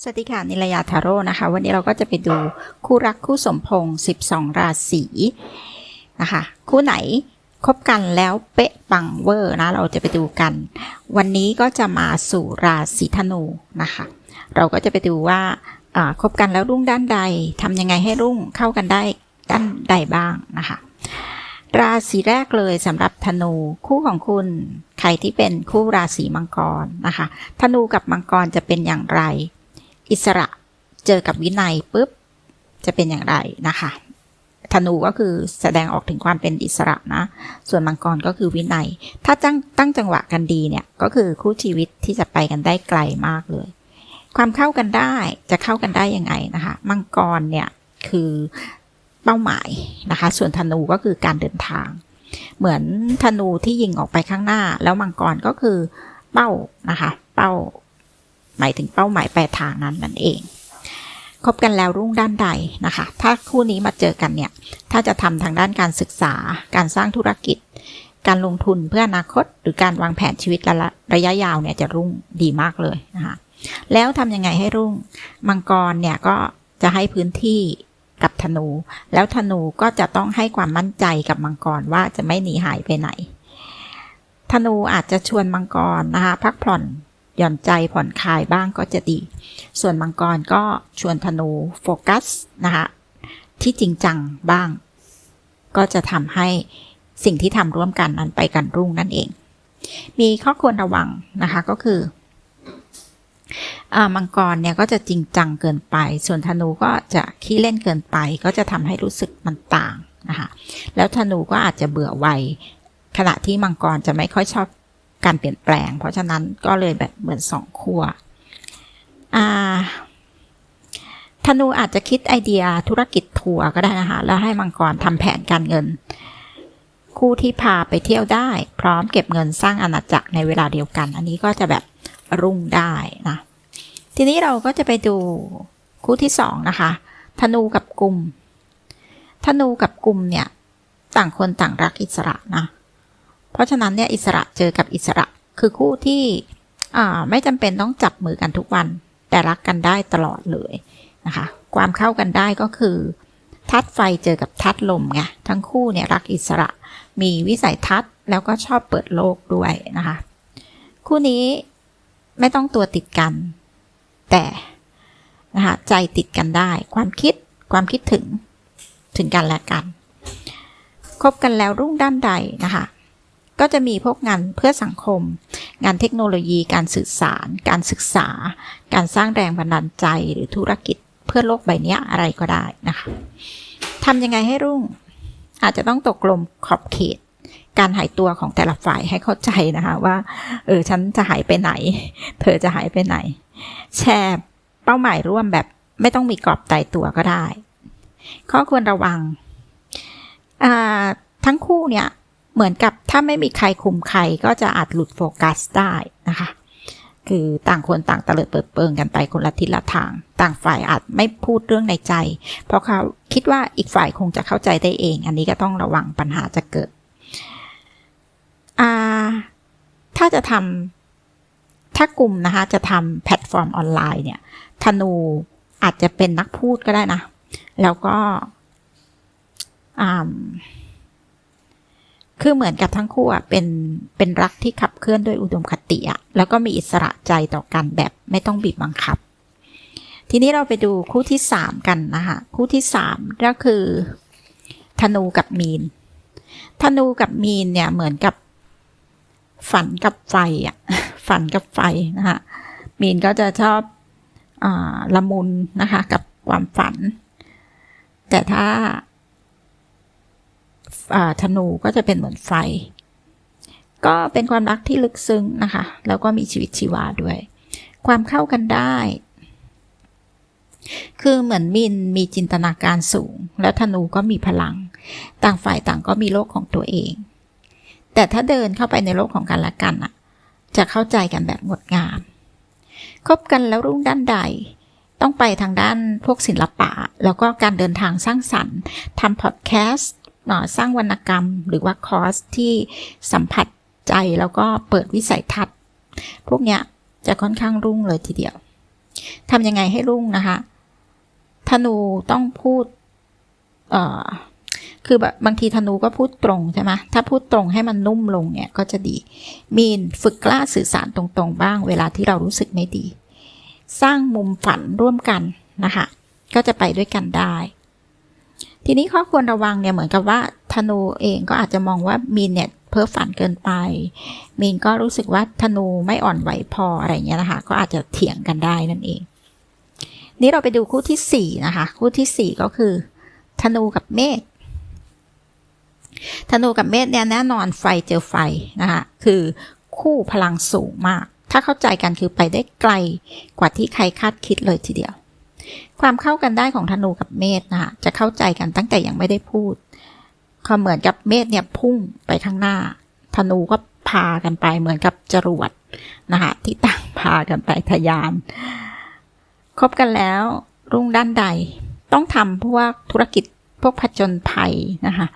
สวัสดีค่ะนิลยาทาโร่นะคะ วันนี้เราก็จะไปดูคู่รักคู่สมพงษ์12 ราศีนะคะ คู่ไหนคบกันแล้วเป๊ะปังเวอร์นะ เราจะไปดูกัน วันนี้ก็จะมาสู่ราศีธนูนะคะ เราก็จะไปดูว่าคบกันแล้วรุ่งด้านใดทำยังไงให้รุ่งเข้ากันได้ด้านใดบ้างนะคะราศีแรกเลยสำหรับธนูคู่ของคุณใครที่เป็นคู่ราศีมังกรนะคะ ธนูกับมังกรจะเป็นอย่างไร อิสระเจอกับวินัยปุ๊บจะเป็นอย่างไรนะคะ ธนูก็คือแสดงออกถึงความเป็นอิสระนะ ส่วนมังกรก็คือวินัย ถ้าตั้งตั้งจังหวะกันดีเนี่ยก็คือคู่ชีวิตที่จะไปกันได้ไกลมากเลย ความเข้ากันได้จะเข้ากันได้ยังไงนะคะ มังกรเนี่ยคือเป้าหมายนะคะ ส่วนธนูก็คือการเดินทาง เหมือนธนูที่ยิงออกไปข้างหน้า แล้วมังกรก็คือเป้านะคะ เป้า หมายถึงเป้าหมายปลายทางนั้นนั่นเองคบกันแล้วรุ่งด้านใดนะคะ ถ้าคู่นี้มาเจอกันเนี่ย ถ้าจะทำทางด้านการศึกษา การสร้างธุรกิจ การลงทุนเพื่ออนาคต หรือการวางแผนชีวิตระยะระยะยาวเนี่ยจะรุ่งดีมากเลยนะคะ แล้วทำยังไงให้รุ่ง มังกรเนี่ยก็จะให้พื้นที่กับธนู แล้วธนูก็จะต้องให้ความมั่นใจกับมังกรว่าจะไม่หนีหายไปไหน ธนูอาจจะชวนมังกรนะคะ พักผ่อน หย่อนใจผ่อนคลายบ้างก็จะดี ส่วนมังกรก็ชวนธนูโฟกัสนะคะที่จริงจังบ้าง ก็จะทำให้สิ่งที่ทำร่วมกันนั้นไปกันรุ่งนั่นเอง มีข้อควรระวังนะคะก็คืออมังกรเนี่ยก็จะจริงจังเกินไป ส่วนธนูก็จะขี้เล่นเกินไป ก็จะทำให้รู้สึกมันต่างนะคะ แล้วธนูก็อาจจะเบื่อไวขณะที่มังกรจะไม่ค่อยชอบ การเปลี่ยนแปลง เพราะฉะนั้นก็เลยแบบเหมือนสองขั้วอ่าธนูอาจจะคิดไอเดียธุรกิจทัวร์ก็ได้นะคะ แล้วให้มังกรทำแผนการเงิน คู่ที่พาไปเที่ยวได้ พร้อมเก็บเงินสร้างอาณาจักรในเวลาเดียวกัน อันนี้ก็จะแบบรุ่งได้นะ ทีนี้เราก็จะไปดูคู่ที่สองนะคะ ธนูกับกลุ่มธนูกับกลุ่มเนี่ย ต่างคนต่างรักอิสระนะ เพราะฉะนั้นเนี่ยอิสระเจอกับอิสระคือคู่ที่ไม่จำเป็นต้องจับมือกันทุกวัน แต่รักกันได้ตลอดเลยนะคะ ความเข้ากันได้ก็คือทัดไฟเจอกับทัดลมไงทั้งคู่เนี่ยรักอิสระมีวิสัยทัศน์แล้วก็ชอบเปิดโลกด้วยนะคะ คู่นี้ไม่ต้องตัวติดกัน แต่นะคะใจติดกันได้ ความคิดความคิดถึงถึงกันและกันคบกันแล้วรุ่งด้านใดนะคะ ก็จะมีพวกงานเพื่อสังคม งานเทคโนโลยี การสื่อสาร การศึกษา การสร้างแรงบันดาลใจหรือธุรกิจเพื่อโลกใบนี้อะไรก็ได้นะคะทำยังไงให้รุ่ง อาจจะต้องตกลงขอบเขต การหายตัวของแต่ละฝ่ายให้เข้าใจนะคะว่าเออฉันจะหายไปไหน เธอจะหายไปไหน แชร์เป้าหมายร่วมแบบไม่ต้องมีกรอบตายตัวก็ได้ ข้อควรระวังทั้งคู่เนี่ย เหมือนกับถ้าไม่มีใครคุมใครก็จะอาจหลุดโฟกัสได้นะคะ คือต่างคนต่างตะเลิดเปิดเปิงกันไปคนละทิศละทาง ต่างฝ่ายอาจไม่พูดเรื่องในใจ เพราะเขาคิดว่าอีกฝ่ายคงจะเข้าใจได้เอง อันนี้ก็ต้องระวังปัญหาจะเกิดถ้าจะทำถ้ากลุ่มนะคะจะทำแพลตฟอร์มออนไลน์เนี่ยธนูอาจจะเป็นนักพูดก็ได้นะ แล้วก็อ่า คือเหมือนกับทั้งคู่อะเป็นเป็นรักที่ขับเคลื่อนด้วยอุดมคติอะแล้วก็มีอิสระใจต่อกันแบบไม่ต้องบีบบังคับ ทีนี้เราไปดูคู่ที่สามกันนะคะคู่ที่สามก็คือธนูกับมีน ธนูกับมีนเนี่ยเหมือนกับฝันกับไฟอะฝันกับไฟนะคะมีนก็จะชอบอละมุนนะคะกับความฝัน แต่ถ้า ธนูก็จะเป็นเหมือนไฟ ก็เป็นความรักที่ลึกซึ้งนะคะ แล้วก็มีชีวิตชีวาด้วย ความเข้ากันได้ คือเหมือนมินมีจินตนาการสูง แล้วธนูก็มีพลัง ต่างฝ่ายต่างก็มีโลกของตัวเอง แต่ถ้าเดินเข้าไปในโลกของกันและกันอะจะเข้าใจกันแบบงดงาม คบกันแล้วรุ่งด้านใด ต้องไปทางด้านพวกศิลปะ แล้วก็การเดินทางสร้างสรรค์ทำพอดแคสต์ สร้างวรรณกรรม หรือว่าคอร์สที่สัมผัสใจแล้วก็เปิดวิสัยทัศน์ พวกเนี้ยจะค่อนข้างรุ่งเลยทีเดียวทำยังไงให้รุ่งนะคะธนูต้องพูดเอ่อคือแบบบางทีธนูก็พูดตรงใช่ไหมถ้าพูดตรงให้มันนุ่มลงเนี่ยก็จะดี มีนฝึกกล้าสื่อสารตรงๆ บ้าง เวลาที่เรารู้สึกไม่ดี สร้างมุมฝันร่วมกันนะคะ ก็จะไปด้วยกันได้ ทีนี้ข้อควรระวังเนี่ยเหมือนกับว่าธนูเองก็อาจจะมองว่ามีนเนี่ยเพ้อฝันเกินไป มีนก็รู้สึกว่าธนูไม่อ่อนไหวพออะไรเงี้ยนะคะ ก็อาจจะเถียงกันได้นั่นเอง นี่เราไปดูคู่ที่สี่นะคะ คู่ที่สี่ก็คือธนูกับเมษธนูกับเมษเนี่ยแน่นอนไฟเจอไฟนะคะ คือคู่พลังสูงมาก ถ้าเข้าใจกันคือไปได้ไกลกว่าที่ใครคาดคิดเลยทีเดียว ความเข้ากันได้ของธนูกับเมษนะคะจะเข้าใจกันตั้งแต่ยังไม่ได้พูดก็เหมือนกับเมษเนี่ยพุ่งไปข้างหน้า ธนูก็พากันไปเหมือนกับจรวดนะคะที่ต่างพากันไปทะยานคบกันแล้วรุ่งด้านใดต้องทำพวกธุรกิจพวกผจญภัยนะคะ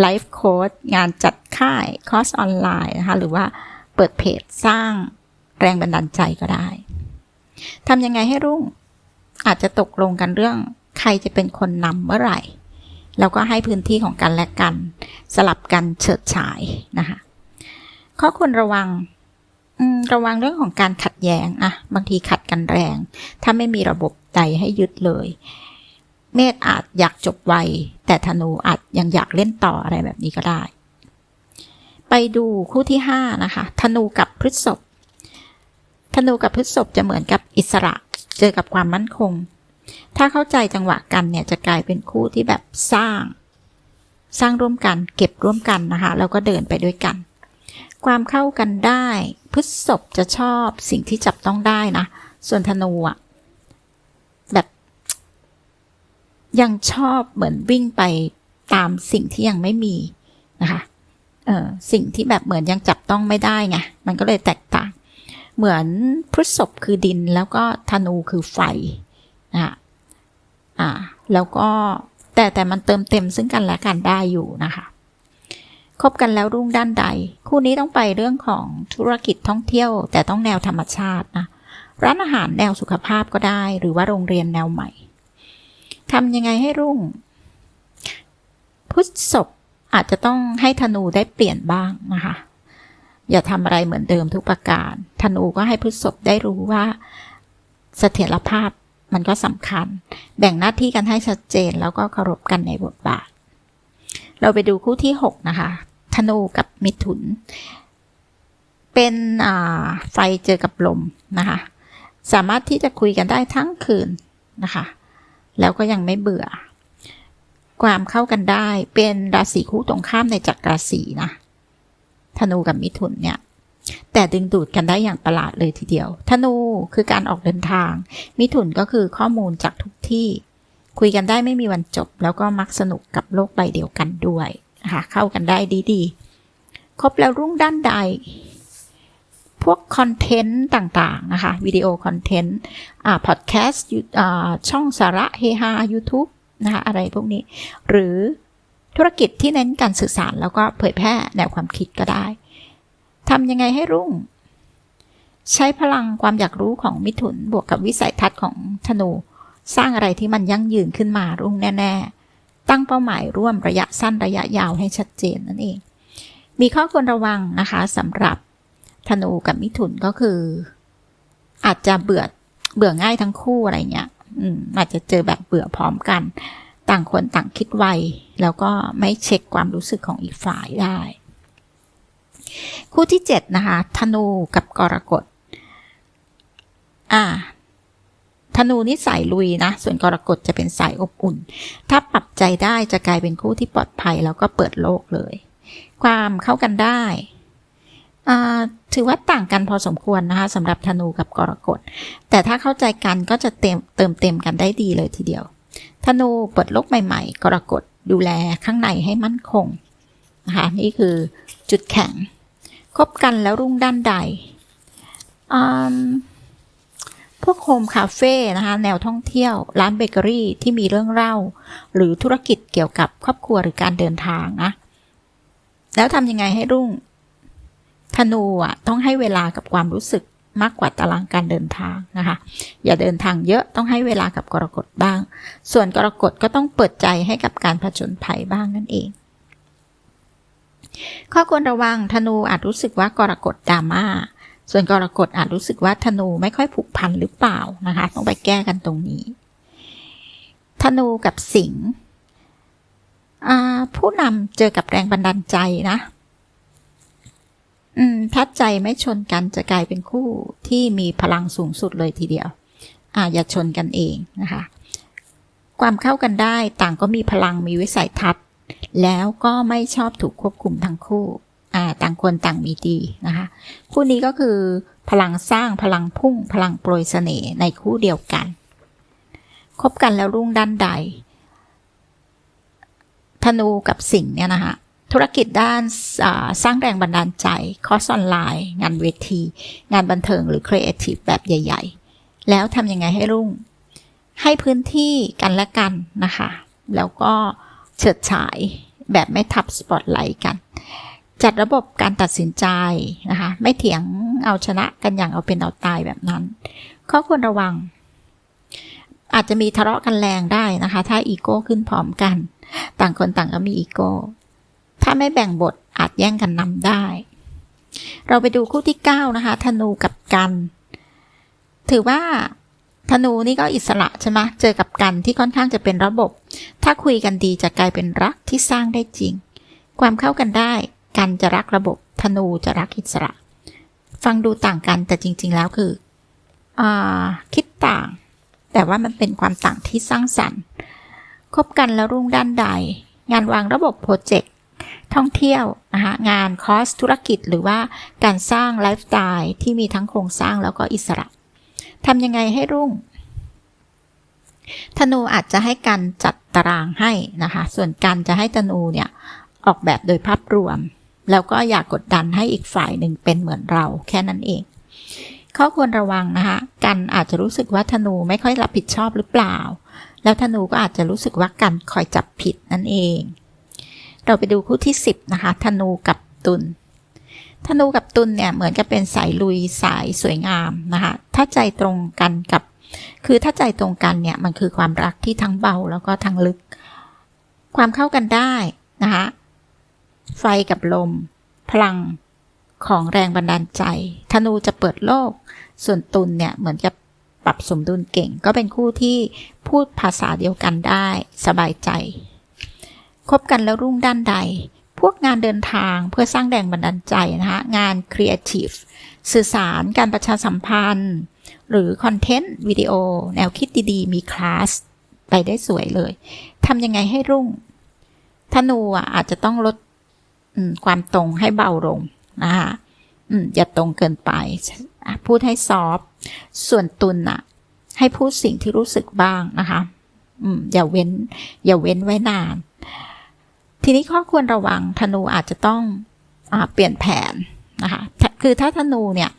ไลฟ์โค้ดงานจัดค่ายคอร์สออนไลน์นะคะหรือว่าเปิดเพจสร้างแรงบันดาลใจก็ได้ทำยังไงให้รุ่ง อาจจะตกลงกันเรื่องใครจะเป็นคนนำเมื่อไหร่ แล้วก็ให้พื้นที่ของกันและกัน สลับกันเฉิดฉายนะคะข้อควรระวังระวังเรื่องของการขัดแย้งอะบางทีขัดกันแรง ถ้าไม่มีระบบใจให้ยึดเลย เมธอาจอยากจบไว แต่ธนูอาจยังอยากเล่นต่ออะไรแบบนี้ก็ได้ ไปดูคู่ที่ห้านะคะ ธนูกับพฤษภ ธนูกับพฤษภจะเหมือนกับอิสระ เจอกับความมั่นคง ถ้าเข้าใจจังหวะกันเนี่ยจะกลายเป็นคู่ที่แบบสร้าง สร้างร่วมกัน เก็บร่วมกันนะคะแล้วก็เดินไปด้วยกัน ความเข้ากันได้พฤษภจะชอบสิ่งที่จับต้องได้นะ ส่วนธนูอะแบบยังชอบเหมือนวิ่งไปตามสิ่งที่ยังไม่มีนะคะ เออสิ่งที่แบบเหมือนยังจับต้องไม่ได้ไง มันก็เลยแตกต่าง เหมือนพฤษภคือดินแล้วก็ธนูคือไฟนะคะอ่าแล้วก็แต่แต่มันเติมเต็มซึ่งกันและกันได้อยู่นะคะคบกันแล้วรุ่งด้านใด คู่นี้ต้องไปเรื่องของธุรกิจท่องเที่ยว แต่ต้องแนวธรรมชาตินะร้านอาหารแนวสุขภาพก็ได้ หรือว่าโรงเรียนแนวใหม่ทำยังไงให้รุ่ง พุทธศพอาจจะต้องให้ธนูได้เปลี่ยนบ้างนะคะ อย่าทำอะไรเหมือนเดิมทุกประการ ธนูก็ให้พุทธศพได้รู้ว่าเสถียรภาพมันก็สำคัญ แบ่งหน้าที่กันให้ชัดเจนแล้วก็เคารพกันในบทบาท เราไปดูคู่ที่ 6 นะคะ ธนูกับมิถุน เป็นไฟเจอกับลมนะคะ สามารถที่จะคุยกันได้ทั้งคืนนะคะ แล้วก็ยังไม่เบื่อ ความเข้ากันได้เป็นราศีคู่ตรงข้ามในจักรราศีนะ ธนูกับมิถุนเนี่ยแต่ดึงดูดกันได้อย่างประหลาดเลยทีเดียว ธนูคือการออกเดินทาง มิถุนก็คือข้อมูลจากทุกที่ คุยกันได้ไม่มีวันจบ แล้วก็มักสนุกกับโลกใบเดียวกันด้วยนะคะเข้ากันได้ดีๆ ครบแล้วรุ่งด้านใด พวกคอนเทนต์ต่างๆนะคะ วิดีโอคอนเทนต์อ่าพอดแคสต์อ่าช่องสาระเฮฮา YouTube นะคะอะไรพวกนี้ หรือ ธุรกิจที่เน้นการสื่อสารแล้วก็เผยแพร่แนวความคิดก็ได้ทำยังไงให้รุ่ง ใช้พลังความอยากรู้ของมิถุนบวกกับวิสัยทัศน์ของธนู สร้างอะไรที่มันยั่งยืนขึ้นมารุ่งแน่ๆ ตั้งเป้าหมายร่วมระยะสั้นระยะยาวให้ชัดเจนนั่นเอง มีข้อควรระวังนะคะสำหรับธนูกับมิถุนก็คือ อาจจะเบื่อเบื่อง่ายทั้งคู่อะไรเงี้ย อืมอาจจะเจอแบบเบื่อพร้อมกัน ต่างคนต่างคิดไว แล้วก็ไม่เช็คความรู้สึกของอีกฝ่ายได้ คู่ที่เจ็ดนะคะ ธนูกับกรกฎ อ่า ธนูนี่สายลุยนะ ส่วนกรกฎจะเป็นสายอบอุ่น ถ้าปรับใจได้จะกลายเป็นคู่ที่ปลอดภัย แล้วก็เปิดโลกเลย ความเข้ากันได้ถือว่าต่างกันพอสมควรนะคะสำหรับธนูกับกรกฎ แต่ถ้าเข้าใจกันก็จะเต็มเติมเต็มกันได้ดีเลยทีเดียว ธนูเปิดโลกใหม่ ๆ กรกฎดูแลข้างในให้มั่นคงนะคะนี่คือจุดแข็งคบกันแล้วรุ่งด้านใด พวกโฮมคาเฟ่นะคะ แนวท่องเที่ยว ร้านเบเกอรี่ที่มีเรื่องเล่า หรือธุรกิจเกี่ยวกับครอบครัวหรือการเดินทางนะ แล้วทำยังไงให้รุ่ง ธนูอะ ต้องให้เวลากับความรู้สึก มากกว่าตารางการเดินทางนะคะ อย่าเดินทางเยอะต้องให้เวลากับกรกฎบ้าง ส่วนกรกฎก็ต้องเปิดใจให้กับการผจญภัยบ้างนั่นเอง ข้อควรระวังธนูอาจรู้สึกว่ากรกฎดราม่าส่วนกรกฎอาจรู้สึกว่าธนูไม่ค่อยผูกพันหรือเปล่านะคะ ต้องไปแก้กันตรงนี้ ธนูกับสิงห์ผู้นำเจอกับแรงบันดาลใจนะ อืมถ้าใจไม่ชนกันจะกลายเป็นคู่ที่มีพลังสูงสุดเลยทีเดียว อ่าอย่าชนกันเองนะคะ ความเข้ากันได้ต่างก็มีพลังมีวิสัยทัศน์ แล้วก็ไม่ชอบถูกควบคุมทั้งคู่ อ่า ต่างคนต่างมีดีนะคะ คู่นี้ก็คือพลังสร้างพลังพุ่ง พลังโปรยเสน่ห์ในคู่เดียวกัน คบกันแล้วรุ่งด้านใดธนูกับสิงห์เนี่ยนะคะ ธุรกิจด้านสร้างแรงบันดาลใจคอร์สออนไลน์ งานเวที งานบันเทิงหรือครีเอทีฟแบบใหญ่ ๆ แล้วทำยังไงให้รุ่ง ให้พื้นที่กันและกันนะคะ แล้วก็เฉิดฉายแบบไม่ทับสปอตไลท์กัน จัดระบบการตัดสินใจนะคะ ไม่เถียงเอาชนะกันอย่างเอาเป็นเอาตายแบบนั้น ข้อควรระวัง อาจจะมีทะเลาะกันแรงได้นะคะ ถ้าอีโก้ขึ้นพร้อมกัน ต่างคนต่างก็มีอีโก้ ถ้าไม่แบ่งบทอาจแย่งกันนำได้ เราไปดูคู่ที่ 9 นะคะ ธนูกับกัน ถือว่าธนูนี่ก็อิสระใช่ไหมเจอกับกันที่ค่อนข้างจะเป็นระบบ ถ้าคุยกันดีจะกลายเป็นรักที่สร้างได้จริง ความเข้ากันได้ กันจะรักระบบ ธนูจะรักอิสระ ฟังดูต่างกันแต่จริง ๆ แล้วคืออคิดต่าง แต่ว่ามันเป็นความต่างที่สร้างสรรค์ คบกันแล้วรุ่งด้านใด งานวางระบบโปรเจกต์ ท่องเที่ยวนะคะงานคอร์สธุรกิจหรือว่าการสร้างไลฟ์สไตล์ที่มีทั้งโครงสร้างแล้วก็อิสระทำยังไงให้รุ่ง ธนูอาจจะให้การจัดตารางให้นะคะ ส่วนการจะให้ธนูเนี่ยออกแบบโดยภาพรวม แล้วก็อย่ากกดดันให้อีกฝ่ายหนึ่งเป็นเหมือนเราแค่นั้นเองข้อควรระวังนะคะกันอาจจะรู้สึกว่าธนูไม่ค่อยรับผิดชอบหรือเปล่า แล้วธนูก็อาจจะรู้สึกว่ากันคอยจับผิดนั่นเอง เราไปดูคู่ที่ 10 นะคะ ธนูกับตุล ธนูกับตุลเนี่ยเหมือนกับเป็นสายลุยสายสวยงามนะคะ ถ้าใจตรงกันกับ คือถ้าใจตรงกันเนี่ยมันคือความรักที่ทั้งเบาแล้วก็ทั้งลึก ความเข้ากันได้นะคะ ไฟกับลม พลังของแรงบันดาลใจ ธนูจะเปิดโลก ส่วนตุลเนี่ยเหมือนจะปรับสมดุลเก่ง ก็เป็นคู่ที่พูดภาษาเดียวกันได้สบายใจ คบกันแล้วรุ่งด้านใด พวกงานเดินทางเพื่อสร้างแรงบันดาลใจนะคะงานครีเอทีฟสื่อสารการประชาสัมพันธ์ หรือคอนเทนต์วิดีโอ แนวคิดดีๆ มีคลาส ไปได้สวยเลยทำยังไงให้รุ่งธนูอะอาจจะต้องลดความตรงให้เบาลงนะคะอย่าตรงเกินไป พูดให้ซอฟส่วนตุลน่ะ ให้พูดสิ่งที่รู้สึกบ้างนะคะอย่าเว้น อย่าเว้นไว้นาน ทีนี้ข้อควรระวังธนูอาจจะต้องอเปลี่ยนแผนนะคะคือถ้าธนูเนี่ย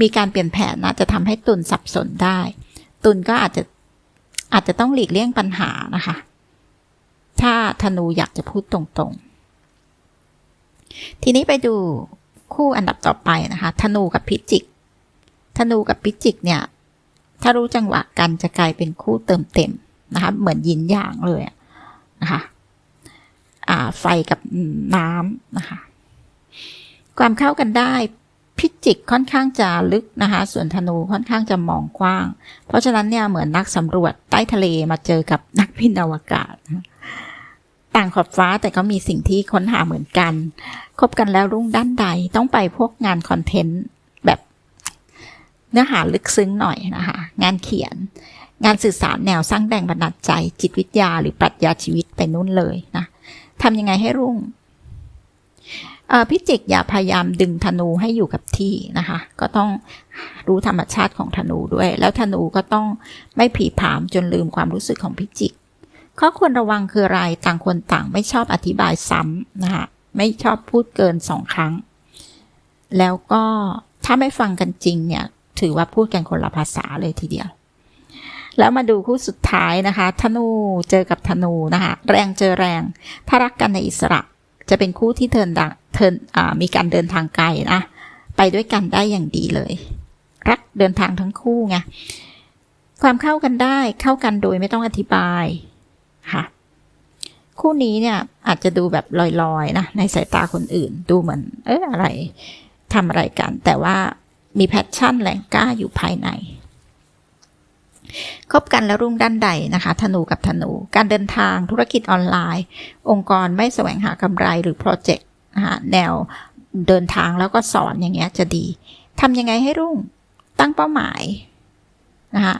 มีการเปลี่ยนแผนนะจะทำให้ตุนสับสนได้ ตุนก็อาจจะอาจจะต้องหลีกเลี่ยงปัญหานะคะ ถ้าธนูอยากจะพูดตรงๆ ทีนี้ไปดูคู่อันดับต่อไปนะคะธนูกับพิจิกธนูกับพิจิกเนี่ย ถ้ารู้จังหวะกันจะกลายเป็นคู่เติมเต็มนะคะ เหมือนยินหยางเลยนะคะ ไฟกับน้ำนะคะ ความเข้ากันได้พิจิกค่อนข้างจะลึกนะคะ ส่วนธนูค่อนข้างจะมองกว้าง เพราะฉะนั้นเนี่ยเหมือนนักสำรวจใต้ทะเลมาเจอกับนักบินอวกาศ ต่างขอบฟ้าแต่ก็มีสิ่งที่ค้นหาเหมือนกัน คบกันแล้วรุ่งด้านใดต้องไปพวกงานคอนเทนต์แบบเนื้อหาลึกซึ้งหน่อยนะคะ งานเขียน งานสื่อสารแนวสร้างแรงบันดาลใจ จิตวิทยาหรือปรัชญาชีวิตไปนู่นเลยนะ ทำยังไงให้รุ่งพิจิกอย่าพยายามดึงธนูให้อยู่กับที่นะคะ ก็ต้องรู้ธรรมชาติของธนูด้วย แล้วธนูก็ต้องไม่ผีผามจนลืมความรู้สึกของพิจิก ข้อควรระวังคืออะไรต่างคนต่างไม่ชอบอธิบายซ้ำนะคะไม่ชอบพูดเกินสองครั้ง แล้วก็ถ้าไม่ฟังกันจริงเนี่ย ถือว่าพูดกันคนละภาษาเลยทีเดียว แล้วมาดูคู่สุดท้ายนะคะธนูเจอกับธนูนะคะ แรงเจอแรง ถ้ารักกันในอิสระ จะเป็นคู่ที่เทินดังเทินมีการเดินทางไกลนะไปด้วยกันได้อย่างดีเลย รักเดินทางทั้งคู่ไงความเข้ากันได้เข้ากันโดยไม่ต้องอธิบายค่ะคู่นี้เนี่ยอาจจะดูแบบลอยๆนะในสายตาคนอื่นดูเหมือน เอออะไรทำอะไรกัน แต่ว่ามีแพชชั่นแรงกล้าอยู่ภายใน คบกันแล้วรุ่งด้านใดนะคะ ธนูกับธนู การเดินทางธุรกิจออนไลน์ องค์กรไม่แสวงหากำไรหรือโปรเจกต์นะคะแนวเดินทางแล้วก็สอนอย่างเงี้ยจะดีทำยังไงให้รุ่งตั้งเป้าหมายนะคะ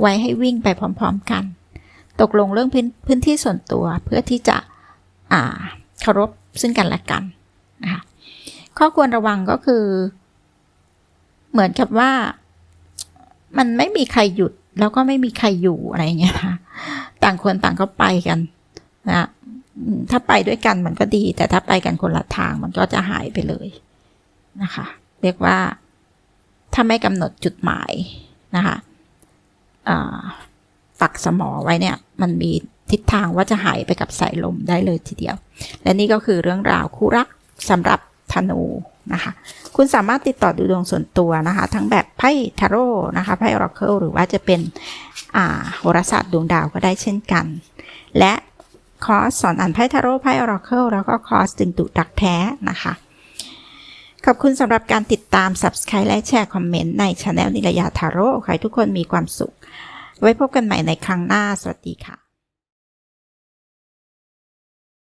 ไว้ให้วิ่งไปพร้อมๆกัน ตกลงเรื่องพื้นพื้นที่ส่วนตัวเพื่อที่จะอ่าเคารพซึ่งกันและกันนะคะข้อควรระวังก็คือ เหมือนกับว่า มันไม่มีใครหยุด แล้วก็ไม่มีใครอยู่อะไรเงี้ยนะต่างคนต่างก็ไปกันนะถ้าไปด้วยกันมันก็ดี แต่ถ้าไปกันคนละทางมันก็จะหายไปเลยนะคะ เรียกว่าถ้าไม่กำหนดจุดหมายนะคะอ่าปักสมอไว้เนี่ย มันมีทิศทางว่าจะหายไปกับสายลมได้เลยทีเดียว และนี่ก็คือเรื่องราวคู่รักสำหรับ ธนูนะคะ คุณสามารถติดต่อดูดวงส่วนตัวนะคะ ทั้งแบบไพ่ทาโร่นะคะไพ่ออราเคิลหรือว่าจะเป็นอ่าโหราศาสตร์ดวงดาวก็ได้เช่นกัน และคอร์สสอนอ่านไพ่ทาโร่ไพ่ออราเคิลแล้วก็คอร์สดึงดูดรักแท้นะคะขอบคุณสำหรับการติดตาม Subscribe และแชร์คอมเมนต์ในช anel นิรยาทาโร่ขอให้ทุกคนมีความสุข ไว้พบกันใหม่ในครั้งหน้า สวัสดีค่ะ